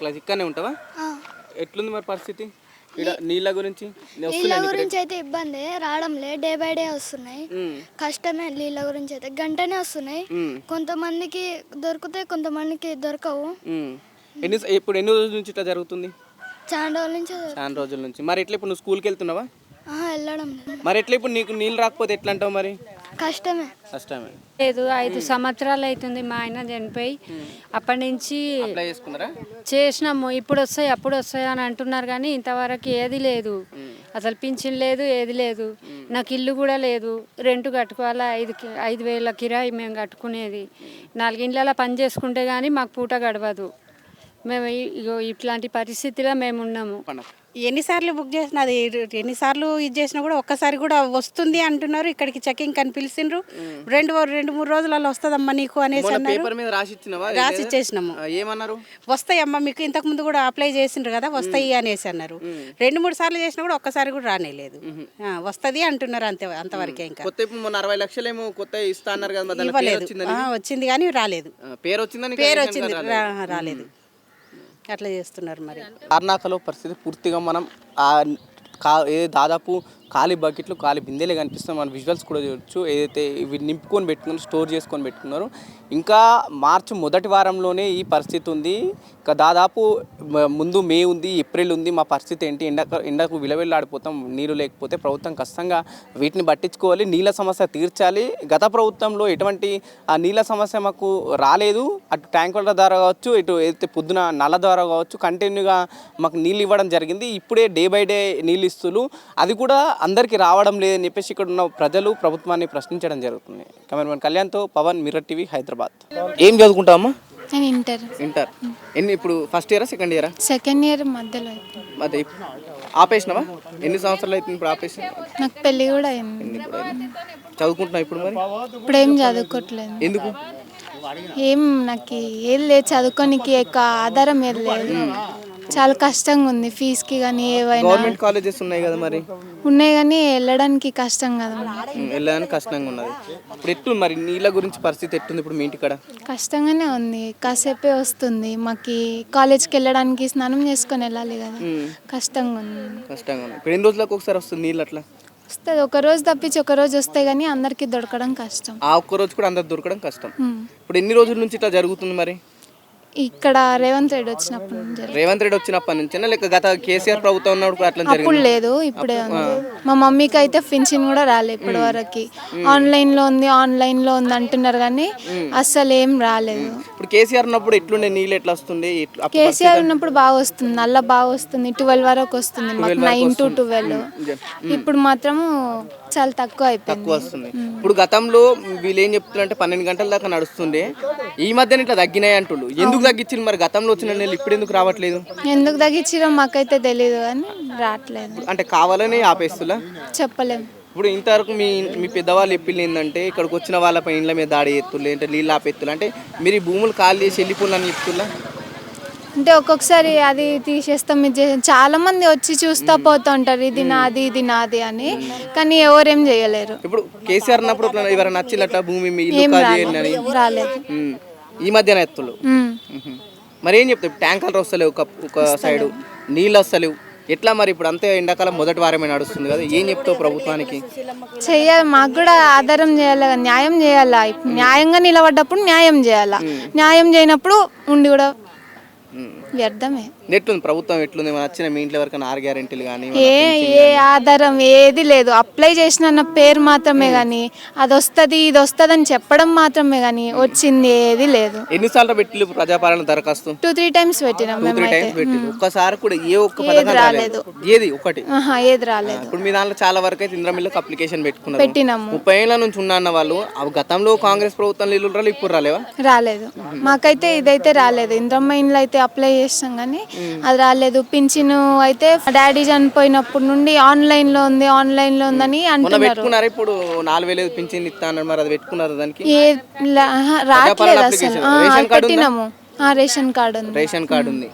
Class ఇక్కడనే ఉంటావా. ఎట్లుంది మరి పరిస్థితి? నీళ్ళ గురించి నీళ్ళ గురించి అయితే ఇబ్బంది రావడంలే డే బై డే వస్తున్నాయి. కష్టమే నీళ్ళ గురించి అయితే. గంటనే వస్తున్నాయి. కొంతమందికి దొరుకుతాయి కొంతమందికి దొరకవు. ఎన్ని ఇప్పుడు ఎన్ని రోజుల నుంచి ఇట్లా జరుగుతుంది? చాలా రోజుల నుంచి చాలా రోజుల నుంచి. మరి ఎట్లా ఇప్పుడు నువ్వు స్కూల్కి వెళ్తున్నావా? వెళ్ళడం మరి ఎట్లా ఇప్పుడు నీకు నీళ్ళు రాకపోతే ఎట్లా అంటావు మరి? కష్టమే. కష్టమే. లేదు ఐదు సంవత్సరాలు అవుతుంది మా ఆయన చనిపోయి. అప్పటి నుంచి అప్లై చేసుకున్నారా? చేసినాము ఇప్పుడు వస్తాయి అప్పుడు వస్తాయి అని అంటున్నారు కానీ ఇంతవరకు ఏది లేదు. అసలు పింఛన్ లేదు ఏది లేదు. నాకు ఇల్లు కూడా లేదు. రెంట్ కట్టుకోవాలా ఐదు ఐదు వేల కిరాయి మేము కట్టుకునేది. నాలుగిండ్ల పని చేసుకుంటే కానీ మాకు పూట గడవదు. మేము ఇట్లాంటి పరిస్థితిలో మేము ఉన్నాము. ఎన్నిసార్లు బుక్ చేసినా అది ఎన్నిసార్లు ఇది చేసినా కూడా ఒక్కసారి కూడా వస్తుంది అంటున్నారు. ఇక్కడికి చెకింగ్ అని పిలిచిండ్రు. రెండు రెండు మూడు రోజులలో వస్తుందమ్మా నీకు అనేసి అన్నారు. రాసి ఇచ్చేసినాము. ఏమన్నారు? వస్తాయమ్మా మీకు ఇంతకు ముందు కూడా అప్లై చేసిండ్రు కదా వస్తాయి అనేసి అన్నారు. రెండు మూడు సార్లు చేసినా కూడా ఒక్కసారి కూడా రానేలేదు. వస్తది అంటున్నారు అంతే అంతవరకే ఇంకా. అరవై లక్షలు ఏమో కొత్త ఇస్తా అన్నారు కదా ఇవ్వలేదు. వచ్చింది కానీ రాలేదు. పేరు వచ్చిందని పేరు వచ్చింది రాలేదు. అట్లా చేస్తున్నారు మరి. కర్ణాకలో పరిస్థితి పూర్తిగా మనం కా ఏ దాదాపు ఖాళీ బకెట్లు ఖాళీ బిందెలే కనిపిస్తాయి మన విజువల్స్ కూడా చూడొచ్చు. ఏదైతే ఇవి నింపుకొని పెట్టుకున్నారు స్టోర్ చేసుకొని పెట్టుకున్నారు ఇంకా మార్చి మొదటి వారంలోనే ఈ పరిస్థితి ఉంది. ఇంకా దాదాపు ముందు మే ఉంది ఏప్రిల్ ఉంది. మా పరిస్థితి ఏంటి? ఎండకు ఎండకు విలవెల్లాడిపోతాం నీరు లేకపోతే ప్రభుత్వం ఖచ్చితంగా వీటిని పట్టించుకోవాలి. నీళ్ళ సమస్య తీర్చాలి. గత ప్రభుత్వంలో ఎటువంటి ఆ నీళ్ళ సమస్య మాకు రాలేదు. అటు ట్యాంకుల ద్వారా కావచ్చు ఇటు ఏదైతే పొద్దున నల్ల ద్వారా కావచ్చు కంటిన్యూగా మాకు నీళ్ళు ఇవ్వడం జరిగింది. ఇప్పుడే డే బై డే నీళ్ళు ఇస్తులు అది కూడా అందరికీ రావడం లేదని చెప్పేసి ఇక్కడ ఉన్న ప్రజలు ప్రభుత్వాన్ని ప్రశ్నించడం జరుగుతుంది. కెమెరామెన్ కళ్యాణ్తో పవన్ మిర్రర్ టీవీ హైదరాబాద్. ఏం చదువుకుంటావమ్మా నేను ఇంటర్. ఇంటర్. ఎన్ని ఇప్పుడు ఫస్ట్ ఇయరా సెకండ్ ఇయరా? సెకండ్ ఇయర్ మధ్యలో అదే ఆపేసినావా? ఎన్ని సంవత్సరాలు అవుతుంది ఇప్పుడు ఆపేసి? నాకు పెళ్ళి కూడా అయింది? చదువుకుంటున్నావు ఇప్పుడు మరి? ఇప్పుడు ఏం చదువుకోవట్లేదు. ఎందుకు? ఏం నాకు ఏది లేదు. చదువుకోనికి ఎక్కువ ఆధారం ఏది లేదు. చాలా కష్టంగా ఉంది ఫీజుకి కానీ ఏవైనా గవర్నమెంట్ కాలేజెస్ ఉన్నాయి కదా మరి? ఉన్నాయి కానీ వెళ్ళడానికి కష్టం కదా ఉమ్, వెళ్ళడానికి కష్టంగా ఉన్నది. ఇప్పుడు ఎట్టు మరి? నీళ్ళ గురించి పరిస్థితి ఎట్టుంది ఇప్పుడు మీ ఇంటికాడ కష్టంగానే ఉంది. కాసేపే వస్తుంది. మాకు కాలేజ్కి వెళ్ళడానికి స్నానం చేసుకొని వెళ్ళాలి కదా. కష్టంగా ఉంది కష్టంగా ఉంది. ఇప్పుడు ఎన్ని రోజులకు ఒకసారి వస్తుంది నీళ్ళు అట్లా? వస్తుంది. ఒక రోజు తప్పించి ఒక రోజు వస్తాయి కానీ అందరికీ దొరకడం కష్టం. ఆ ఒక్క రోజు కూడా అందరు దొరకడం కష్టం. ఉమ్. ఇప్పుడు ఎన్ని రోజుల నుంచి ఇట్లా జరుగుతుంది మరి? ఇక్కడ రేవంత్ రెడ్డి వచ్చినప్పుడు జరిగింది. రేవంత్ రెడ్డి వచ్చినప్పటి నుంచేనా? లేక గత కేసీఆర్ ప్రభుత్వం ఉన్నప్పుడు అట్లా అప్పుడు లేదు ఇప్పుడే ఉంది. మా మమ్మీకి అయితే పింఛన్ కూడా రాలేదు ఇప్పటి వరకు ఆన్లైన్లో ఉంది ఆన్లైన్లో ఉంది అంటున్నారు కానీ అస్సలు ఏం రాలేదు ఇప్పుడు కేసీఆర్ ఉన్నప్పుడు ఎట్లుండే? నీళ్ళు ఎట్లా వస్తుంది కేసీఆర్ ఉన్నప్పుడు బాగా వస్తుంది నల్ల బాగా వస్తుంది ట్వెల్వ్ వరకు వస్తుంది మాకు నైన్ టు ట్వెల్వ్. ఇప్పుడు మాత్రం చాలా తక్కువ అయిపోయింది. తక్కువ వస్తుంది. ఇప్పుడు గతంలో వీళ్ళు ఏం చెప్తున్నారంటే పన్నెండు గంటల దాకా నడుస్తుండే. ఈ మధ్యన ఇట్లా తగ్గినాయి అంటుండు ఎందుకు తగ్గించింది మరి? గతంలో వచ్చిన నీళ్ళు ఇప్పుడు ఎందుకు రావట్లేదు? ఎందుకు తగ్గించిరో మాకైతే తెలియదు కానీ రావట్లేదు. అంటే కావాలని ఆపేస్తులా? చెప్పలేము ఇప్పుడు ఇంతవరకు మీ మీ పెద్దవాళ్ళు చెప్పింది ఏంటంటే ఇక్కడికి వచ్చిన వాళ్ళపై ఇండ్ల మీద దాడి ఎత్తులు అంటే నీళ్ళు ఆపెత్తులు అంటే మీరు ఈ భూములు ఖాళీ చేసి వెళ్ళిపోవాలని చెప్తున్నా అంటే ఒక్కొక్కసారి అది తీసేస్తాం ఇది చేస్తాం. చాలా మంది వచ్చి చూస్తా పోతూ ఉంటారు ఇది నాది ఇది నాది అని. కానీ ఎవరేం చేయలేరు. ఇప్పుడు కేసీఆర్ ఉన్నప్పుడు ఇట్లా ఎవరైనా నచ్చినట్ల భూమి మీ ఇల్లు ఏం ఖాళీ చేయండి అని రాలేదు రాలేదు. ఉమ్. ఈ మధ్యన ఎత్తులు. ఉమ్. ఉహు. మరి ఏం చెప్తావు? ట్యాంకర్లు వస్తలేవు ఒక ఒక సైడు. నీళ్ళు వస్తలేవు. ఎట్లా మరి ఇప్పుడు అంతే ఎండాకాలం మొదటి వారమే నడుస్తుంది కదా? ఏం చెప్తావు ప్రభుత్వానికి? చెయ్యాలి. మాకు కూడా ఆధారం చేయాలి కదా, న్యాయం చేయాలా? ఇప్పుడు న్యాయంగా నిలబడ్డప్పుడు న్యాయం చేయాలా? న్యాయం చేయనప్పుడు ఉండి కూడా ఉమ్. వ్యర్థమే. ఎట్లుంది ప్రభుత్వం ఎట్లుంది? వచ్చిన మీ ఇంట్లో ఎవరికైనా ఆరు గ్యారెంటీలు కానీ ఏ ఏ ఆధారం ఏది లేదు. అప్లై చేసిన నా పేరు మాత్రమే కానీ అది వస్తుంది ఇది వస్తుంది అని చెప్పడం మాత్రమే కానీ వచ్చింది ఏది లేదు. ఎన్నిసార్లు పెట్టిల్లు ప్రజాపాలన దరఖాస్తు? టూ త్రీ టైమ్స్ పెట్టినాం టూ త్రీ మేమైతే. టైమ్స్ పెట్టి ఒక్కసారి కూడా ఏ ఒక్క ఏది పథకం రాలేదు. రాలేదు. ఏది? ఒకటి. ఆహా ఏది రాలేదు. ఇప్పుడు మీ దాంట్లో చాలా వరకు అయితే ఇంద్రమిల్లకు అప్లికేషన్ పెట్టుకున్నారు. పెట్టినాము. ముప్పై ఏళ్ళ నుంచి ఉన్న అన్న వాళ్ళు అవి గతంలో కాంగ్రెస్ ప్రభుత్వం నీళ్ళు రాలి ఇప్పుడు రాలేవా? రాలేదు. మాకైతే ఇదైతే రాలేదు. ఇంద్రమ్మ ఇండ్లు అయితే అప్లై చేస్తాం కానీ అది రాలేదు. పింఛను అయితే డాడీ చనిపోయినప్పటి నుండి ఆన్లైన్లో ఉంది ఆన్లైన్లో ఉందని అంటున్నారు. పెట్టుకున్నారా ఇప్పుడు? నాలుగు వేలు పింఛన్ ఇస్తా అన్నారు మరి అది పెట్టుకున్నారు దానికి? ఏ లా- ఆహా, రావట్లేదు అసలు. ఆ? పెట్టినాము. ఆ, రేషన్ కార్డు ఉంది. రేషన్ కార్డు ఉంది.